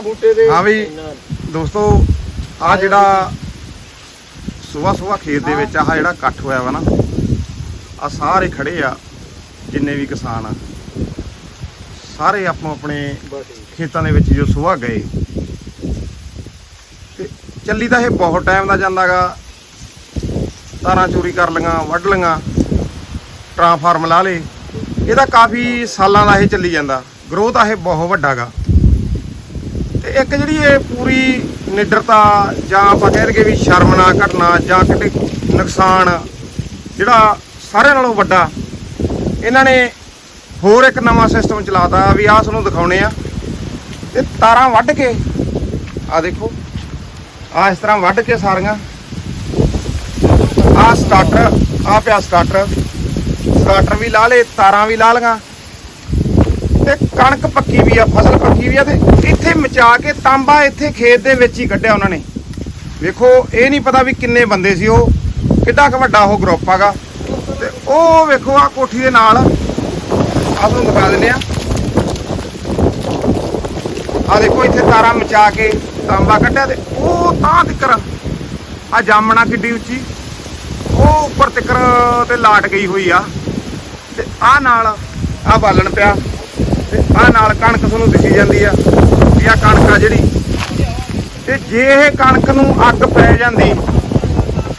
ਬੂਟੇ ਦੇ। ਹਾਂ ਵੀ, ਦੋਸਤੋ ਆ ਜਿਹੜਾ ਸਵੇਰ ਸਵੇਰ ਖੇਤ ਦੇ ਵਿੱਚ ਆਹ ਜਿਹੜਾ ਇਕੱਠ ਹੋਇਆ ਵਾ ਨਾ ਆ ਸਾਰੇ ਖੜੇ ਆ, ਜਿੰਨੇ ਵੀ ਕਿਸਾਨ ਆ। ਸਾਰੇ ਆਪੋ ਆਪਣੇ ਖੇਤਾਂ ਦੇ ਵਿੱਚ ਜੋ ਸੁਬਾਹ ਗਏ। ਤੇ ਚੱਲੀ ਤਾਂ ਇਹ ਬਹੁਤ ਟਾਈਮ ਦਾ ਜਾਂਦਾਗਾ ਤਾਰਾਂ ਚੋਰੀ ਕਰ ਲਈਆਂ, ਵੱਢ ਲਈਆਂ, ਟਰਾਂਸਫਾਰਮ ਲਾ ਲੇ ਇਹਦਾ ਕਾਫੀ ਸਾਲਾਂ ਦਾ ਇਹ ਚੱਲੀ ਜਾਂਦਾ। ਗਰੋਥ ਆ ਇਹ ਬਹੁਤ ਵੱਡਾਗਾ ਤੇ ਇੱਕ ਜਿਹੜੀ ਇਹ ਪੂਰੀ ਨਿਡਰਤਾ ਜਾਂ ਆਪਾਂ ਕਹਿ ਲਈਏ ਵੀ ਸ਼ਰਮਨਾਕ ਘਟਨਾ ਜਾਂ ਕਿਤੇ ਨੁਕਸਾਨ ਜਿਹੜਾ ਸਾਰਿਆਂ ਨਾਲੋਂ ਵੱਡਾ, ਇਹਨਾਂ ਨੇ ਹੋਰ ਇੱਕ ਨਵਾਂ ਸਿਸਟਮ ਚਲਾਤਾ ਵੀ ਆਹ ਤੁਹਾਨੂੰ ਦਿਖਾਉਣੇ ਆ। ਤੇ ਤਾਰਾਂ ਵੱਢ ਕੇ ਆ ਦੇਖੋ ਆ ਇਸ ਤਰ੍ਹਾਂ ਵੱਢ ਕੇ ਸਾਰੀਆਂ। ਆ ਸਟਾਰਟਰ ਆ ਪਿਆ ਸਟਾਰਟਰ ਸਟਾਰਟਰ ਵੀ ਲਾ ਲੇ ਤਾਰਾਂ ਵੀ ਲਾ ਲੀਆਂ ਤੇ ਕਣਕ ਪੱਕੀ ਵੀ ਆ, ਫਸਲ ਪੱਕੀ ਵੀ ਆ ਤੇ ਇੱਥੇ ਮਚਾ ਕੇ ਤਾਂਬਾ ਇੱਥੇ ਖੇਤ ਦੇ ਵਿੱਚ ਹੀ ਕੱਢਿਆ ਉਹਨਾਂ ਨੇ। ਵੇਖੋ, ਇਹ ਨਹੀਂ ਪਤਾ ਵੀ ਕਿੰਨੇ ਬੰਦੇ ਸੀ ਉਹ, ਕਿੱਡਾ ਕੁ ਵੱਡਾ ਉਹ ਗਰੁੱਪ ਆਗਾ ਤੇ ਉਹ ਵੇਖੋ ਆ ਕੋਠੀ ਦੇ ਨਾਲ, ਆਹ ਤੁਹਾਨੂੰ ਦਿਖਾ ਦਿੰਦੇ ਆ। ਆ ਦੇਖੋ, ਇੱਥੇ ਤਾਰਾਂ ਮਚਾ ਕੇ ਤਾਂਬਾ ਕੱਢਿਆ ਤੇ ਉਹ ਤਾਂ ਤਿੱਕਰ ਆ ਜਾਮਣਾ ਕਿੱਡੀ ਉੱਚੀ, ਉਹ ਉੱਪਰ ਤਿੱਕਰ ਤੇ ਲਾਟ ਗਈ ਹੋਈ ਆ। ਤੇ ਆ ਨਾਲ ਆ ਬਾਲਣ ਪਿਆ। ਤੇ ਆ ਨਾਲ ਕਣਕ ਤੁਹਾਨੂੰ ਦਿਖੀ ਜਾਂਦੀ ਆ, ਵੀ ਆ ਕਣਕ ਆ ਜਿਹੜੀ। ਤੇ ਜੇ ਇਹ ਕਣਕ ਨੂੰ ਅੱਗ ਪੈ ਜਾਂਦੀ,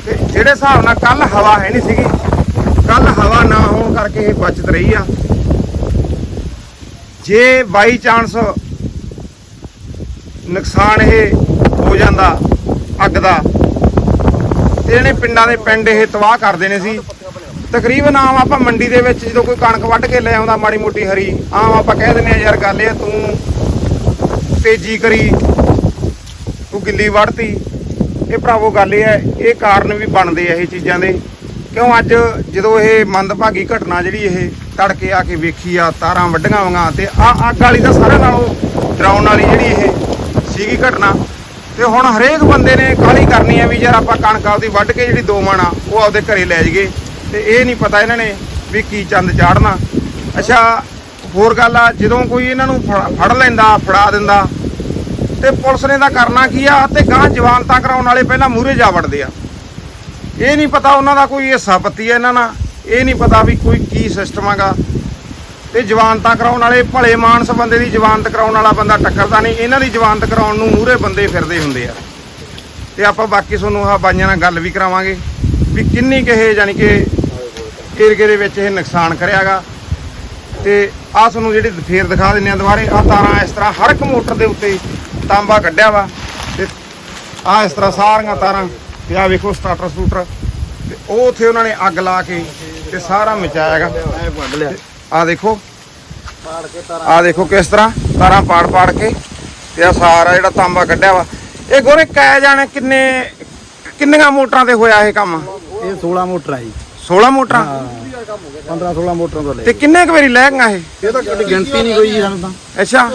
ਤੇ ਜਿਹੜੇ ਹਿਸਾਬ ਨਾਲ ਕੱਲ ਹਵਾ ਹੈ ਨਹੀਂ ਸੀਗੀ ਕੱਲ ਹਵਾ ਨਾ ਹੋਣ ਕਰਕੇ ਇਹ ਬਚਤ ਰਹੀ ਆ। ਜੇ ਬਾਈ ਚਾਂਸ ਨੁਕਸਾਨ ਇਹ ਹੋ ਜਾਂਦਾ ਅੱਗ ਦਾ, ਤੇ ਇਹਨੇ ਪਿੰਡਾਂ ਦੇ ਪਿੰਡ ਇਹ ਤਬਾਹ ਕਰ ਦੇਣੇ ਸੀ। ਤਕਰੀਬਨ ਆਮ ਆਪਾਂ ਮੰਡੀ ਦੇ ਵਿੱਚ ਜਦੋਂ ਕੋਈ ਕਣਕ ਵੱਢ ਕੇ ਲੈ ਆਉਂਦਾ ਮਾੜੀ ਮੋਟੀ ਹਰੀ ਆਮ ਆਪਾਂ ਕਹਿ ਦਿੰਦੇ ਆ ਯਾਰ ਗੱਲ ਇਹ ਆ, ਤੂੰ ਤੇਜ਼ੀ ਕਰੀ ਤੂੰ ਗਿੱਲੀ ਵੱਢਤੀ। ਇਹ ਭਰਾਵੋ ਗੱਲ ਇਹ ਹੈ ਇਹ ਕਾਰਨ ਵੀ ਬਣਦੇ ਆ ਇਹ ਚੀਜ਼ਾਂ ਦੇ। ਕਿਉਂ ਅੱਜ ਜਦੋਂ ਇਹ ਮੰਦਭਾਗੀ ਘਟਨਾ ਜਿਹੜੀ ਇਹ ਤੜਕੇ ਆ ਕੇ ਵੇਖੀ ਆ ਤਾਰਾਂ ਵੱਢੀਆਂ ਵਾਂਗਾ ਤੇ ਆ ਅੱਗ ਵਾਲੀ ਤਾਂ ਸਾਰਿਆਂ ਨਾਲੋਂ ਡਰਾਉਣ ਵਾਲੀ ਜਿਹੜੀ ਇਹ ਸੀਗੀ ਘਟਨਾ। ਤੇ ਹੁਣ ਹਰੇਕ ਬੰਦੇ ਨੇ ਕਾਹਲੀ ਕਰਨੀ ਆ ਵੀ ਯਾਰ ਆਪਾਂ ਕਣਕ ਆਪਦੀ ਵੱਢ ਕੇ ਜਿਹੜੀ ਦੋ ਮਣ ਆ ਉਹ ਆਪਦੇ ਘਰੇ ਲੈ ਜਾਈਏ। ਤੇ ਇਹ ਨਹੀਂ ਪਤਾ ਇਹਨਾਂ ਨੇ ਵੀ ਕੀ ਚੰਦ ਚਾੜਨਾ। ਅੱਛਾ, ਹੋਰ ਗੱਲ ਆ, ਜਦੋਂ ਕੋਈ ਇਹਨਾਂ ਨੂੰ ਫੜ- ਫੜ ਲੈਂਦਾ, ਫੜਾ ਦਿੰਦਾ, ਤੇ ਪੁਲਿਸ ਨੇ ਤਾਂ ਕਰਨਾ ਕੀ ਆ, ਤੇ ਗਾਂ ਜਵਾਨਤਾ ਕਰਾਉਣ ਵਾਲੇ ਪਹਿਲਾਂ ਮੂਹਰੇ ਜਾ ਵੜਦੇ ਆ। ਇਹ ਨਹੀਂ ਪਤਾ ਉਹਨਾਂ ਦਾ ਕੋਈ ਹਿੱਸਾ ਪੱਤੀ ਆ ਇਹਨਾਂ ਨਾਲ, ਇਹ ਨਹੀਂ ਪਤਾ ਵੀ ਕੋਈ ਕੀ ਸਿਸਟਮ ਹੈਗਾ। ਤੇ ਜਵਾਨਤਾ ਕਰਾਉਣ ਵਾਲੇ ਭਲੇ ਮਾਨਸ ਬੰਦੇ ਦੀ ਜਵਾਨਤ ਕਰਾਉਣ ਵਾਲਾ ਬੰਦਾ ਟੱਕਰਦਾ ਨਹੀਂ, ਇਹਨਾਂ ਦੀ ਜਵਾਨਤ ਕਰਾਉਣ ਨੂੰ ਮੂਹਰੇ ਬੰਦੇ ਫਿਰਦੇ ਹੁੰਦੇ ਆ। ਤੇ ਆਪਾਂ ਬਾਕੀ ਤੁਹਾਨੂੰ ਆਹ ਬਾਈਆਂ ਨਾਲ ਗੱਲ ਵੀ ਕਰਾਵਾਂਗੇ, ਵੀ ਕਿੰਨੀ ਕੁ ਇਹ ਕਿ ਏਰੀਏ ਦੇ ਵਿੱਚ ਇਹ ਨੁਕਸਾਨ ਕਰਿਆਗਾ। ਤੇ ਆਹ ਤੁਹਾਨੂੰ ਜਿਹੜੀ ਫੇਰ ਦਿਖਾ ਦਿੰਨੇ ਆ ਦੁਬਾਰੇ, ਆਹ ਤਾਰਾਂ ਇਸ ਤਰ੍ਹਾਂ ਹਰ ਇੱਕ ਮੋਟਰ ਦੇ ਉੱਤੇ ਤਾਂਬਾ ਕੱਢਿਆ ਵਾ। ਤੇ ਆਹ ਇਸ ਤਰ੍ਹਾਂ ਸਾਰੀਆਂ ਤਾਰਾਂ, ਤੇ ਆਹ ਵੇਖੋ ਸਟਾਰਟਰ ਸਟੂਟਰ। ਤੇ ਉਹ ਉੱਥੇ ਉਹਨਾਂ ਨੇ ਅੱਗ ਲਾ ਕੇ ਤੇ ਸਾਰਾ ਮਚਾਇਆਗਾ ਐ ਆਹ ਦੇਖੋ ਪਾੜ ਆਹ ਦੇਖੋ ਕਿਸ ਤਰ੍ਹਾਂ ਤਾਰਾਂ ਪਾੜ ਪਾੜ ਕੇ ਤੇ ਆ ਸਾਰਾ ਜਿਹੜਾ ਤਾਂਬਾ ਕੱਢਿਆ ਵਾ। ਇਹ ਗੋਰੇ ਕਹਿ ਜਾਣੇ ਕਿੰਨੇ, ਕਿੰਨੀਆਂ ਮੋਟਰਾਂ ਤੇ ਹੋਇਆ ਇਹ ਕੰਮ? ਇਹ 16 ਮੋਟਰ ਆ ਜੀ। 16 ਮੋਟਰਾਂ? 15 16 ਮੋਟਰਾਂ ਤੋਂ ਲੈ ਤੇ ਕਿੰਨੇ ਕੁ ਵਾਰੀ ਲੈ ਗਈਆਂ ਇਹ? ਇਹ ਤਾਂ ਕਦੀ ਗਿਣਤੀ ਨਹੀਂ ਕੋਈ ਜੀ ਸਾਨੂੰ ਤਾਂ। ਅੱਛਾ।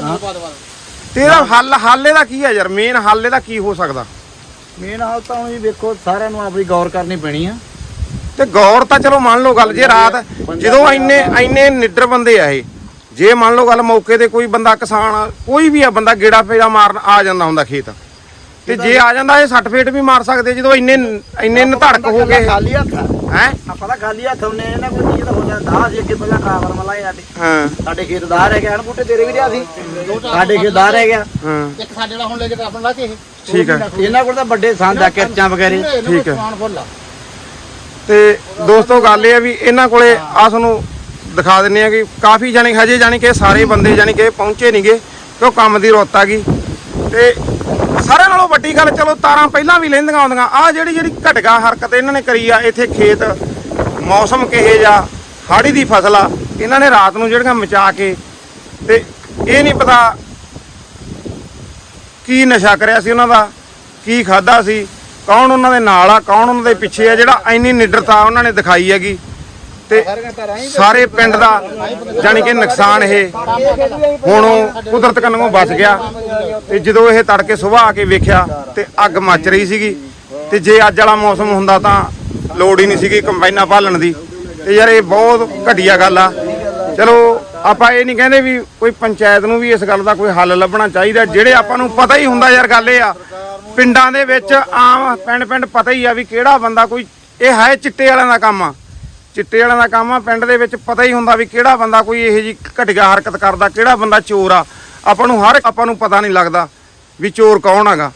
ਤੇ ਇਹਦਾ ਹੱਲ ਹੱਲ ਇਹਦਾ ਕੀ ਹੈ ਯਾਰ? ਮੇਨ ਹੱਲ ਇਹਦਾ ਕੀ ਹੋ ਸਕਦਾ? ਮੇਨ ਹਾਲ ਤਾਂ ਹੁਣ ਜੀ ਵੇਖੋ ਸਾਰਿਆਂ ਨੂੰ ਆਪਣੀ ਗੌਰ ਕਰਨੀ ਪੈਣੀ ਆ। ਤੇ ਗੌਰ ਤਾਂ ਚਲੋ ਮੰਨ ਲਓ ਗੱਲ ਜੇ ਰਾਤ ਜਦੋਂ ਇੰਨੇ ਇੰਨੇ ਨਿੱਡਰ ਬੰਦੇ ਆ ਇਹ ਜੇ ਮੰਨ ਲਓ ਗੱਲ ਮੌਕੇ ਤੇ ਕੋਈ ਬੰਦਾ ਕਿਸਾਨ ਕੋਈ ਵੀ ਆ ਬੰਦਾ ਗੇੜਾ ਫੇਰਾ ਮਾਰਨ ਆ ਜਾਂਦਾ ਹੁੰਦਾ ਖੇਤ। ਤੇ ਜੇ ਆ ਜਾਂਦਾ ਇਹ 60 ਫੇਟ ਵੀ ਮਾਰ ਸਕਦੇ ਜਦੋਂ ਇੰਨੇ ਇੰਨੇ ਨਧੜਕ ਹੋ ਗਏ। ਖਾਲੀ ਹੱਥ ਆ। ਹੈ? ਆਪਾਂ ਤਾਂ ਖਾਲੀ ਹੱਥ ਹੁੰਨੇ ਇਹਨਾਂ ਕੋਈ ਚੀਜ਼ ਦਾ ਹੋ ਜਾਂਦਾ ਦਾਹ ਸੀ ਅੱਗੇ ਪਹਿਲਾਂ ਟਰਾਵਰ ਮਲਾਏ ਸਾਡੇ ਹਾਂ। ਸਾਡੇ ਖੇਤ ਦਾਹ ਰਹਿ ਗਿਆ ਹਨ ਬੂਟੇ ਤੇਰੇ ਵੀ ਰਿਆ ਸੀ। ਸਾਡੇ ਖੇਤ ਦਾਹ ਰਹਿ ਗਿਆ। ਹਾਂ। ਇੱਕ ਸਾਡੇ ਨਾਲ ਹੁਣ ਲੈ ਕੇ ਤਾਂ ਆਪਣਾ ਲਾ ਕੇ ਇਹ। ਠੀਕ ਹੈ। ਇਹਨਾਂ ਕੋਲ ਤਾਂ ਵੱਡੇ ਸੰਦ ਆ ਕਿਰਚਾਂ ਵਗੈਰੇ। ਠੀਕ ਹੈ। ਸਮਾਨ ਫੁੱਲ ਆ। ਤੇ ਦੋਸਤੋ ਗੱਲ ਇਹ ਆ ਵੀ ਇਹਨਾਂ ਕੋਲੇ ਆ ਤੁਹਾਨੂੰ ਦਿਖਾ ਦਿੰਨੇ ਆ ਕਿ ਕਾਫੀ ਜਾਣੀ ਹਜੇ ਜਾਣੀ ਕਿ ਸਾਰੇ ਬੰਦੇ ਜਾਣੀ ਕਿ ਪਹੁੰਚੇ ਨਹੀਂਗੇ ਕਿਉਂ ਕੰਮ ਦੀ ਰੁੱਤ ਆ ਗਈ। ਤੇ ਸਾਰਿਆਂ ਨਾਲੋਂ ਵੱਡੀ ਗੱਲ ਚਲੋ ਤਾਰਾਂ ਪਹਿਲਾਂ ਵੀ ਲੈਂਦੀਆਂ ਆਉਂਦੀਆਂ। ਆ ਜਿਹੜੀ ਜਿਹੜੀ ਘਟਗਾ ਹਰਕਤ ਇਹਨਾਂ ਨੇ ਕਰੀ ਆ, ਇੱਥੇ ਖੇਤ, ਮੌਸਮ ਕਿਹੇ ਜਾ ਹਾੜੀ ਦੀ ਫਸਲ ਆ, ਇਹਨਾਂ ਨੇ ਰਾਤ ਨੂੰ ਜਿਹੜੀਆਂ ਮਚਾ ਕੇ ਤੇ ਇਹ ਨਹੀਂ ਪਤਾ ਕੀ ਨਸ਼ਾ ਕਰਿਆ ਸੀ ਉਹਨਾਂ ਦਾ, ਕੀ ਖਾਦਾ ਸੀ, ਕੌਣ ਉਹਨਾਂ ਦੇ ਨਾਲ ਆ, ਕੌਣ ਉਹਨਾਂ ਦੇ ਪਿੱਛੇ ਆ, ਜਿਹੜਾ ਇੰਨੀ ਨਿਡਰਤਾ ਉਹਨਾਂ ਨੇ ਦਿਖਾਈ ਹੈਗੀ। ਤੇ ਸਾਰੇ ਪਿੰਡ ਦਾ ਜਾਣੀ ਕਿ ਨੁਕਸਾਨ ਇਹ ਹੁਣ ਉਹ ਕੁਦਰਤ ਕੰਨੋਂ ਬਚ ਗਿਆ ਤੇ ਜਦੋਂ ਇਹ ਤੜਕੇ ਸੁਬਾਹ ਆ ਕੇ ਵੇਖਿਆ ਤੇ ਅੱਗ ਮੱਚ ਰਹੀ ਸੀਗੀ ਤੇ ਜੇ ਅੱਜ ਵਾਲਾ ਮੌਸਮ ਹੁੰਦਾ ਤਾਂ ਲੋੜ ਹੀ ਨਹੀਂ ਸੀਗੀ ਕੰਬਾਈਨਾਂ ਭਾਲਣ ਦੀ। ਤੇ ਯਾਰ ਇਹ ਬਹੁਤ ਘਟੀਆ ਗੱਲ ਆ। ਚਲੋ, ਆਪਾਂ ਇਹ ਨਹੀਂ ਕਹਿੰਦੇ ਵੀ ਕੋਈ ਪੰਚਾਇਤ ਨੂੰ ਵੀ ਇਸ ਗੱਲ ਦਾ ਕੋਈ ਹੱਲ ਲੱਭਣਾ ਚਾਹੀਦਾ। ਜਿਹੜੇ ਆਪਾਂ ਨੂੰ ਪਤਾ ਹੀ ਹੁੰਦਾ ਯਾਰ ਗੱਲ ਇਹ ਆ, ਪਿੰਡਾਂ ਦੇ ਵਿੱਚ ਆਮ ਪਿੰਡ ਪਿੰਡ ਪਤਾ ਹੀ ਆ ਵੀ ਕਿਹੜਾ ਬੰਦਾ ਕੋਈ, ਇਹ ਹੈ ਚਿੱਟੇ ਵਾਲਿਆਂ ਦਾ ਕੰਮ ਆ। ਚਿੱਟੇ ਵਾਲਿਆਂ ਦਾ ਕੰਮ ਆ, ਪਿੰਡ ਦੇ ਵਿੱਚ ਪਤਾ ਹੀ ਹੁੰਦਾ ਵੀ ਕਿਹੜਾ ਬੰਦਾ ਕੋਈ ਇਹੋ ਜੀ ਘਟੀਆ ਹਰਕਤ ਕਰਦਾ, ਕਿਹੜਾ ਬੰਦਾ ਚੋਰ ਆ। ਆਪਾਂ ਨੂੰ ਹਰ ਆਪਾਂ ਨੂੰ ਪਤਾ ਨਹੀਂ ਲੱਗਦਾ ਵੀ ਚੋਰ ਕੌਣ ਹੈਗਾ।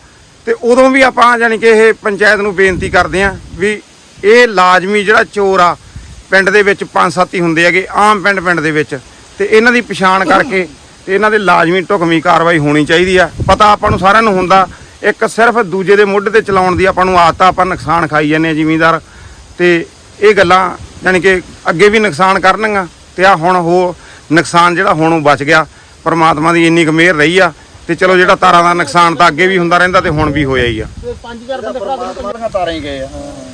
ਤੇ ਉਦੋਂ ਵੀ ਆਪਾਂ ਯਾਨੀ ਕਿ ਇਹ ਪੰਚਾਇਤ ਨੂੰ ਬੇਨਤੀ ਕਰਦੇ ਆਂ ਵੀ ਇਹ ਲਾਜ਼ਮੀ ਜਿਹੜਾ ਚੋਰ ਆ, ਪਿੰਡ ਦੇ ਵਿੱਚ ਪੰਜ ਸੱਤ ਹੀ ਹੁੰਦੇ ਹੈਗੇ, ਆਮ ਪਿੰਡ ਪਿੰਡ ਦੇ ਵਿੱਚ। ਤੇ ਇਹਨਾਂ ਦੀ ਪਛਾਣ ਕਰਕੇ ਤੇ ਇਹਨਾਂ ਦੇ ਲਾਜ਼ਮੀ ਢੁਕਵੀਂ ਕਾਰਵਾਈ ਹੋਣੀ ਚਾਹੀਦੀ ਆ। ਪਤਾ ਆਪਾਂ ਨੂੰ ਸਾਰਿਆਂ ਨੂੰ ਹੁੰਦਾ, ਇੱਕ ਸਿਰਫ ਦੂਜੇ ਦੇ ਮੁੱਢ ਤੇ ਚਲਾਉਣ ਦੀ ਆਪਾਂ ਨੂੰ ਆਦਤ ਆ ਆਪਾਂ ਨੁਕਸਾਨ ਖਾਈ ਜਾਂਦੇ ਆ ਜ਼ਿਮੀਂਦਾਰ। ਤੇ ਇਹ ਗੱਲਾਂ ਯਾਨੀ ਕਿ ਅੱਗੇ ਵੀ ਨੁਕਸਾਨ ਕਰਨਗੀਆਂ ਤੇ ਆ ਹੁਣ ਹੋ ਨੁਕਸਾਨ ਜਿਹੜਾ ਹੁਣ ਉਹ ਬਚ ਗਿਆ। ਪਰਮਾਤਮਾ ਦੀ ਇੰਨੀ ਕੁ ਮਿਹਰ ਰਹੀ ਆ ਤੇ ਚਲੋ ਜਿਹੜਾ ਤਾਰਾਂ ਦਾ ਨੁਕਸਾਨ ਤਾਂ ਅੱਗੇ ਵੀ ਹੁੰਦਾ ਰਹਿੰਦਾ ਤੇ ਹੁਣ ਵੀ ਹੋਇਆ ਹੀ ਆ। ਤੇ 5000 ਬੰਦੇ ਭਰਾ ਦੇ ਪੰਜ ਤਾਰਾਂ ਹੀ ਗਏ ਆ।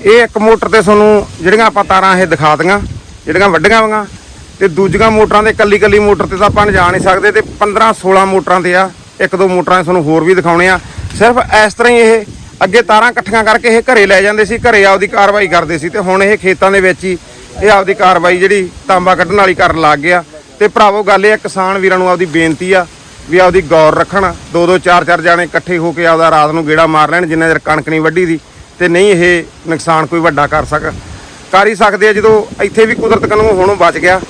ਇਹ ਇੱਕ ਮੋਟਰ ਤੇ ਤੁਹਾਨੂੰ ਜਿਹੜੀਆਂ ਆਪਾਂ ਤਾਰਾਂ ਇਹ ਦਿਖਾ ਦੀਆਂ ਜਿਹੜੀਆਂ ਵੱਡੀਆਂ ਵਾਂਗਾ ਤੇ ਦੂਜੀਆਂ ਮੋਟਰਾਂ ਦੇ ਕੱਲੀ ਕੱਲੀ ਮੋਟਰ ਤੇ ਤਾਂ ਆਪਾਂ ਜਾ ਨਹੀਂ ਸਕਦੇ ਤੇ 15 16 ਮੋਟਰਾਂ ਤੇ ਆ ਇੱਕ ਦੋ ਮੋਟਰਾਂ ਤੁਹਾਨੂੰ ਹੋਰ ਵੀ ਦਿਖਾਉਣੇ ਆ। ਸਿਰਫ ਇਸ ਤਰ੍ਹਾਂ ਹੀ ਇਹ ਅੱਗੇ ਤਾਰਾਂ ਇਕੱਠੀਆਂ ਕਰਕੇ ਇਹ ਘਰੇ ਲੈ ਜਾਂਦੇ ਸੀ ਘਰੇ ਆਪਦੀ ਕਾਰਵਾਈ ਕਰਦੇ ਸੀ ਤੇ ਹੁਣ ਇਹ ਖੇਤਾਂ ਦੇ ਵਿੱਚ ਹੀ ਇਹ ਆਪਦੀ ਕਾਰਵਾਈ ਜਿਹੜੀ ਤਾਂਬਾ ਕੱਢਣ ਵਾਲੀ ਕਰਨ ਲੱਗ ਗਿਆ। ਤੇ ਭਰਾਵੋ, ਗੱਲ ਇਹ ਆ, ਕਿਸਾਨ ਵੀਰਾਂ ਨੂੰ ਆਪਦੀ ਬੇਨਤੀ ਆ ਵੀ ਆਪਦੀ ਗੌਰ ਰੱਖਣ। ਦੋ ਦੋ ਚਾਰ ਚਾਰ ਜਾਣੇ ਇਕੱਠੇ ਹੋ ਕੇ ਆਪਦਾ ਰਾਤ ਨੂੰ ਗੇੜਾ ਮਾਰ ਲੈਣ, ਜਿੰਨਾ ਚਿਰ ਕਣਕ ਨਹੀਂ ਵੱਢੀ ਦੀ, ਤੇ ਨਹੀਂ ਇਹ ਨੁਕਸਾਨ ਕੋਈ ਵੱਡਾ ਕਰ ਸਕ ਕਰ ਹੀ ਸਕਦੇ ਆ, ਜਦੋਂ ਇੱਥੇ ਵੀ ਕੁਦਰਤ ਕਨੂੰ ਹੁਣ ਬਚ ਗਿਆ,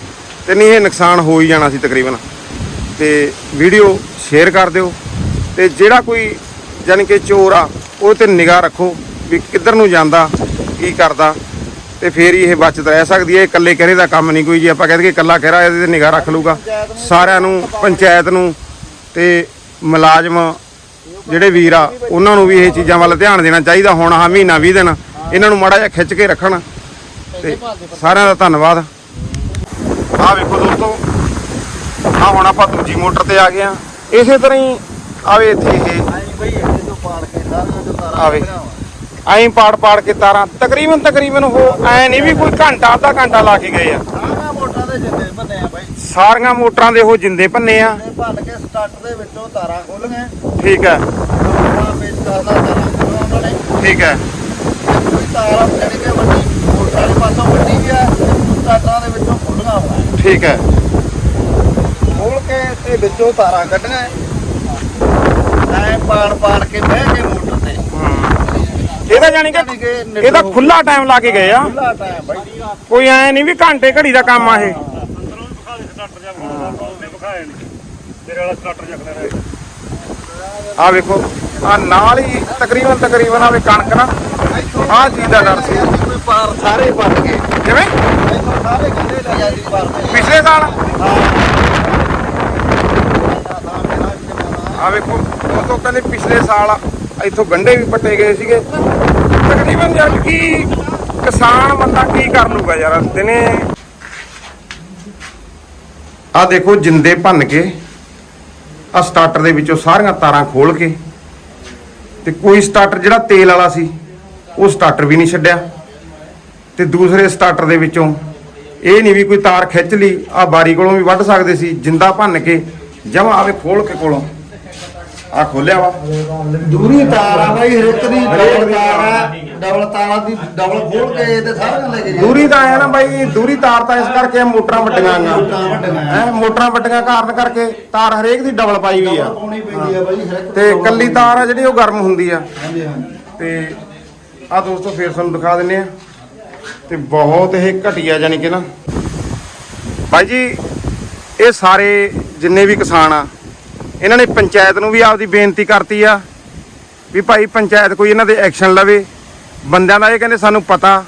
ਤੇ ਨਹੀਂ ਇਹ ਨੁਕਸਾਨ ਹੋ ਹੀ ਜਾਣਾ ਸੀ ਤਕਰੀਬਨ। ਤੇ ਵੀਡੀਓ ਸ਼ੇਅਰ ਕਰ ਦਿਓ, ਤੇ ਜਿਹੜਾ ਕੋਈ ਯਾਨੀ ਕਿ ਚੋਰ ਆ, ਉਹ ਤੇ ਨਿਗਾਹ ਰੱਖੋ ਵੀ ਕਿੱਧਰ ਨੂੰ ਜਾਂਦਾ, ਕੀ ਕਰਦਾ। ਤੇ ਫੇਰ ਹੀ ਇਹ ਬਚਤ ਰਹਿ ਸਕਦੀ ਹੈ ਇਕੱਲੇ ਕਰੇ ਦਾ ਕੰਮ ਨਹੀਂ ਕੋਈ ਜੀ। ਆਪਾਂ ਕਹਿੰਦੇ ਕਿ ਇਕੱਲਾ ਕਹਿਰਾ ਇਹਦੇ ਤੇ ਨਿਗਾਹ ਰੱਖ ਲੂਗਾ ਸਾਰਿਆਂ ਨੂੰ, ਪੰਚਾਇਤ ਨੂੰ ਤੇ ਮੁਲਾਜ਼ਮ, ਜਿਹੜੇ ਵੀਰ ਆ, ਉਹਨਾਂ ਨੂੰ ਵੀ ਇਹ ਚੀਜ਼ਾਂ ਵੱਲ ਧਿਆਨ ਦੇਣਾ ਚਾਹੀਦਾ। ਹੁਣ ਆਹ ਮਹੀਨਾ 20 ਦਿਨ, ਇਹਨਾਂ ਨੂੰ ਮਾੜਾ ਜਿਹਾ ਖਿੱਚ ਕੇ ਰੱਖਣ। ਤੇ ਸਾਰਿਆਂ ਦਾ ਧੰਨਵਾਦ। ਆਹ ਵੇਖੋ ਦੋਸਤੋ ਆ ਹੁਣ ਆਪਾਂ ਦੂਜੀ ਮੋਟਰ ਤੇ ਆ ਗਏ ਆ ਇਸੇ ਤਰ੍ਹਾਂ ਹੀ ਆਵੇ ਇੱਥੇ ਇਹ। ਆਵੇ ਐਂ ਪਾੜ ਪਾੜ ਕੇ ਤਾਰਾਂ ਤਕਰੀਬਨ ਤਕਰੀਬਨ ਉਹ ਐ ਨਹੀਂ ਵੀ ਕੋਈ ਘੰਟਾ ਅੱਧਾ ਘੰਟਾ ਲਾ ਕੇ ਗਏ ਆ। ਸਾਰੀਆਂ ਮੋਟਰਾਂ ਦੇ ਜਿੰਦੇ ਬੰਦੇ ਆ ਬਾਈ। ਸਾਰੀਆਂ ਮੋਟਰਾਂ ਦੇ ਉਹ ਜਿੰਦੇ ਭੰਨੇ ਆ। ਇਹ ਭੰਨ ਕੇ ਸਟਾਰਟ ਦੇ ਵਿੱਚੋਂ ਤਾਰਾਂ ਖੋਲ ਗਏ। ਠੀਕ ਹੈ। ਠੀਕ ਹੈ। ਕੋਈ ਤਾਰਾਂ ਜਿਹੜੀ ਕਿ ਵੱਡੀ ਮੋਟਰ ਵਾਲੇ ਪਾਸੋਂ ਵੱਡੀ ਵੀ ਆ ਸਟਾਰਟਾਂ ਦੇ ਵਿੱਚੋਂ ਖੁੱਲੀਆਂ ਹੋਈਆਂ ਠੀਕ ਹੈ। ਖੋਲ ਕੇ ਤੇ ਵਿੱਚੋਂ ਤਾਰਾਂ ਕੱਢੀਆਂ। ਐ ਪਾੜ ਪਾੜ ਕੇ ਬਹਿ ਕੇ ਮੋਟਰ ਤੇ। ਇਹਦਾ ਜਾਨੀ ਕਿ ਇਹਦਾ ਖੁੱਲਾ ਟਾਈਮ ਲਾ ਕੇ ਗਏ ਆ। ਖੁੱਲਾ ਟਾਈਮ ਬਾਈ। ਕੋਈ ਐ ਨਹੀਂ ਵੀ ਘੰਟੇ ਘੜੀ ਦਾ ਕੰਮ ਆ ਇਹ। ਆ ਵੇਖੋ ਆ ਨਾਲ ਹੀ ਤਕਰੀਬਨ ਤਕਰੀਬਨ ਆਵੇ ਕਣਕ ਨਾ ਆ ਚੀਜ਼ ਦਾ ਡਰ ਸੀ। ਕੋਈ ਪਾਰ ਸਾਰੇ ਪੱਟ ਗਏ। ਕਿਵੇਂ? ਸਾਰੇ ਕਹਿੰਦੇ ਲੈ ਜਾਂਦੀ ਪਾਰ ਤੇ। ਪਿਛਲੇ ਸਾਲ? ਆ ਵੇਖੋ ਦੋਸਤੋ ਕਹਿੰਦੇ ਪਿਛਲੇ ਸਾਲ ਇੱਥੋਂ ਗੰਡੇ ਵੀ ਪੱਟੇ ਗਏ ਸੀਗੇ। ਤਕਰੀਬਨ ਜਦ ਕਿ ਕਿਸਾਨ ਬੰਦਾ ਕੀ ਕਰ ਲੂਗਾ ਯਾਰ, ਦਿਨੇ ਆ ਦੇਖੋ ਜਿੰਦੇ ਭੰਨ ਕੇ ਆ ਸਟਾਰਟਰ ਦੇ ਵਿੱਚੋਂ ਸਾਰੀਆਂ ਤਾਰਾਂ ਖੋਲ ਕੇ, ਤੇ ਕੋਈ ਸਟਾਰਟਰ ਜਿਹੜਾ ਤੇਲ ਵਾਲਾ ਸੀ, ਉਹ ਸਟਾਰਟਰ ਵੀ ਨਹੀਂ ਛੱਡਿਆ। ਤੇ ਦੂਸਰੇ ਸਟਾਰਟਰ ਦੇ ਵਿੱਚੋਂ ਇਹ ਨਹੀਂ ਵੀ ਕੋਈ ਤਾਰ ਖਿੱਚ ਲਈ ਆ ਬਾਰੀ ਕੋਲੋਂ ਵੀ ਵੱਢ ਸਕਦੇ ਸੀ, ਜਿੰਦਾ ਭੰਨ ਕੇ ਜਮਾ ਆਵੇ ਖੋਲ ਕੇ ਕੋਲੋਂ। ਆ ਖੋਲਿਆ ਵਾ। ਦੂਰੀ ਤਾਰ ਆ ਬਾਈ ਹਰੇਕ ਦੀ ਡਬਲ ਤਾਰ ਆ ਡਬਲ ਤਾਰਾਂ ਦੀ ਡਬਲ ਖੋਲ ਕੇ ਤੇ ਸਾਰਿਆਂ ਲੈ ਕੇ ਦੂਰੀ ਤਾਂ ਆਇਆ ਨਾ ਬਾਈ ਦੂਰੀ ਤਾਰ ਤਾਂ ਇਸ ਕਰਕੇ ਆ, ਮੋਟਰਾਂ ਵੱਡੀਆਂ ਵੱਡੀਆਂ। ਹੈ ਮੋਟਰਾਂ ਵੱਡੀਆਂ ਕਾਰਨ ਕਰਕੇ ਤਾਰ ਹਰੇਕ ਦੀ ਡਬਲ ਪਾਈ ਹੋਈ ਆ। ਪਾਉਣੀ ਪੈਂਦੀ ਆ ਬਾਈ ਹਰੇਕ ਤੇ ਕੱਲੀ ਤਾਰ ਆ ਜਿਹੜੀ ਉਹ ਗਰਮ ਹੁੰਦੀ ਆ। ਹਾਂਜੀ ਹਾਂਜੀ। ਤੇ ਆ ਦੋਸਤੋ ਫੇਰ ਤੁਹਾਨੂੰ ਦਿਖਾ ਦਿੰਨੇ ਆ। ਤੇ ਬਹੁਤ ਇਹ ਘਟੀਆ ਜਾਨੀ ਕਿ ਨਾ। ਭਾਈ ਜੀ ਇਹ ਸਾਰੇ ਜਿੰਨੇ ਵੀ ਕਿਸਾਨ ਆ ਇਹਨਾਂ ਨੇ ਪੰਚਾਇਤ ਨੂੰ ਵੀ ਆਪਦੀ ਬੇਨਤੀ ਕਰਤੀ ਆ ਵੀ ਭਾਈ ਪੰਚਾਇਤ ਕੋਈ ਇਹਨਾਂ ਦੇ ਐਕਸ਼ਨ ਲਵੇ। ਬੰਦਿਆਂ ਦਾ ਇਹ ਕਹਿੰਦੇ ਸਾਨੂੰ ਪਤਾ।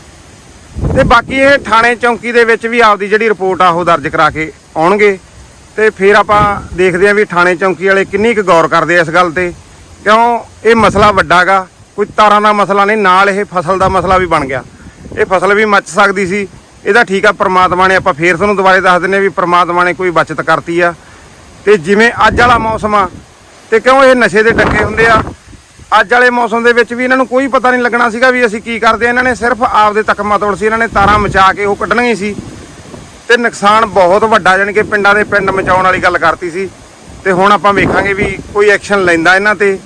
ਤੇ ਬਾਕੀ ਇਹ ਥਾਣੇ ਚੌਂਕੀ ਦੇ ਵਿੱਚ ਵੀ ਆਪਦੀ ਜਿਹੜੀ ਰਿਪੋਰਟ ਆ ਉਹ ਦਰਜ ਕਰਾ ਕੇ ਆਉਣਗੇ। ਤੇ ਫਿਰ ਆਪਾਂ ਦੇਖਦੇ ਆਂ ਵੀ ਥਾਣੇ ਚੌਂਕੀ ਵਾਲੇ ਕਿੰਨੀ ਕੁ ਗੌਰ ਕਰਦੇ ਆ ਇਸ ਗੱਲ ਤੇ। ਕਿਉਂ ਇਹ ਮਸਲਾ ਵੱਡਾ ਗਾ, ਕੋਈ ਤਾਰਾਂ ਦਾ ਮਸਲਾ ਨਹੀਂ, ਨਾਲ ਇਹ ਫਸਲ ਦਾ ਮਸਲਾ ਵੀ ਬਣ ਗਿਆ। ਇਹ ਫਸਲ ਵੀ ਮੱਚ ਸਕਦੀ ਸੀ। ਇਹਦਾ ਠੀਕ ਆ, ਪ੍ਰਮਾਤਮਾ ਨੇ ਆਪਾਂ ਫੇਰ ਤੁਹਾਨੂੰ ਦੁਬਾਰੇ ਦੱਸ ਦਿੰਨੇ ਆ ਵੀ ਪ੍ਰਮਾਤਮਾ ਨੇ ਕੋਈ ਬਚਤ ਕਰਤੀ ਆ। ਤੇ ਜਿਵੇਂ ਅੱਜ ਵਾਲਾ ਮੌਸਮ ਆ, ਤੇ ਕਿਉਂ ਇਹ ਨਸ਼ੇ ਦੇ ਡੱਕੇ ਹੁੰਦੇ ਆ? ਅੱਜ ਵਾਲੇ ਮੌਸਮ ਦੇ ਵਿੱਚ ਵੀ ਇਹਨਾਂ ਨੂੰ ਕੋਈ ਪਤਾ ਨਹੀਂ ਲੱਗਣਾ ਸੀਗਾ ਵੀ ਅਸੀਂ ਕੀ ਕਰਦੇ ਆ। ਇਹਨਾਂ ਨੇ ਸਿਰਫ ਆਪਦੇ ਤੱਕ ਮਤਲਬ ਸੀ, ਇਹਨਾਂ ਨੇ ਤਾਰਾਂ ਮਚਾ ਕੇ ਉਹ ਕੱਢਣੀਆਂ ਸੀ। ਤੇ ਨੁਕਸਾਨ ਬਹੁਤ ਵੱਡਾ, ਜਾਣੀ ਕਿ ਪਿੰਡਾਂ ਦੇ ਪਿੰਡ ਮਚਾਉਣ ਵਾਲੀ ਗੱਲ ਕਰਤੀ ਸੀ। ਤੇ ਹੁਣ ਆਪਾਂ ਵੇਖਾਂਗੇ ਵੀ ਕੋਈ ਐਕਸ਼ਨ ਲੈਂਦਾ ਇਹਨਾਂ ਤੇ,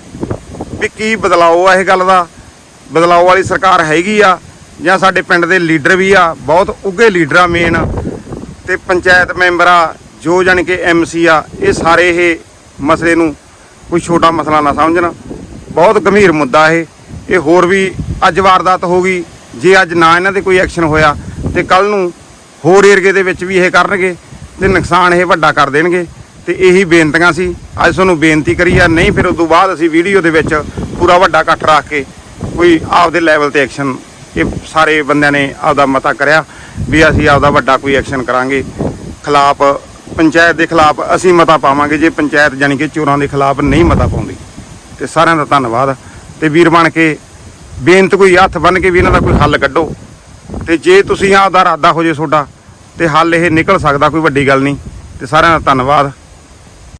ਵੀ ਕੀ ਬਦਲਾਅ ਆ ਇਹ ਗੱਲ ਦਾ। ਬਦਲਾਅ ਵਾਲੀ ਸਰਕਾਰ ਹੈਗੀ ਆ, ਜਾਂ ਸਾਡੇ ਪਿੰਡ ਦੇ ਲੀਡਰ ਵੀ ਆ, ਬਹੁਤ ਉੱਘੇ ਲੀਡਰ ਆ ਮੇਨ ਤੇ ਪੰਚਾਇਤ ਮੈਂਬਰ ਆ ਜੋ ਜਾਣੀ ਕਿ ਐਮਸੀ ਆ, ਇਹ ਸਾਰੇ ਇਹ ਮਸਲੇ ਨੂੰ ਕੋਈ ਛੋਟਾ ਮਸਲਾ ਨਾ ਸਮਝਣ। ਬਹੁਤ ਗੰਭੀਰ ਮੁੱਦਾ ਇਹ। ਇਹ ਹੋਰ ਵੀ ਅੱਜ ਵਾਰਦਾਤ ਹੋ ਗਈ। ਜੇ ਅੱਜ ਨਾ ਇਹਨਾਂ ਤੇ ਕੋਈ ਐਕਸ਼ਨ ਹੋਇਆ, ਤੇ ਕੱਲ ਨੂੰ ਹੋਰ ਏਰੀਏ ਦੇ ਵਿੱਚ ਵੀ ਇਹ ਕਰਨਗੇ, ਤੇ ਨੁਕਸਾਨ ਇਹ ਵੱਡਾ ਕਰ ਦੇਣਗੇ। ਤੇ ਇਹੀ ਬੇਨਤੀਆਂ ਸੀ। ਅੱਜ ਤੁਹਾਨੂੰ ਬੇਨਤੀ ਕਰੀ ਆ, ਨਹੀਂ ਫਿਰ ਉਸ ਤੋਂ ਬਾਅਦ ਅਸੀਂ ਵੀਡੀਓ ਦੇ ਵਿੱਚ ਪੂਰਾ ਵੱਡਾ ਇਕੱਠ ਰੱਖ ਕੇ ਕੋਈ ਆਪਦੇ ਲੈਵਲ ਤੇ ਐਕਸ਼ਨ ਇਹ ਸਾਰੇ ਬੰਦਿਆਂ ਨੇ ਆਪਦਾ ਮਤਾ ਕਰਿਆ ਵੀ ਅਸੀਂ ਆਪਦਾ ਵੱਡਾ ਕੋਈ ਐਕਸ਼ਨ ਕਰਾਂਗੇ। ਖਿਲਾਫ ਪੰਚਾਇਤ ਦੇ ਖਿਲਾਫ ਅਸੀਂ ਮਤਾ ਪਾਵਾਂਗੇ ਜੇ ਪੰਚਾਇਤ ਜਾਣੀ ਕਿ ਚੋਰਾਂ ਦੇ ਖਿਲਾਫ ਨਹੀਂ ਮਤਾ ਪਾਉਂਦੀ। ਤੇ ਸਾਰਿਆਂ ਦਾ ਧੰਨਵਾਦ। ਤੇ ਵੀਰ ਬਣ ਕੇ ਬੇਨਤ ਕੋਈ ਹੱਥ ਬੰਨ ਕੇ ਵੀ ਇਹਨਾਂ ਦਾ ਕੋਈ ਹੱਲ ਕੱਢੋ। ਤੇ ਜੇ ਤੁਸੀਂ ਆਪਦਾ ਇਰਾਦਾ ਹੋ ਜੇ ਤੁਹਾਡਾ, ਤੇ ਹੱਲ ਇਹ ਨਿਕਲ ਸਕਦਾ, ਕੋਈ ਵੱਡੀ ਗੱਲ ਨਹੀਂ। ਤੇ ਸਾਰਿਆਂ ਦਾ ਧੰਨਵਾਦ।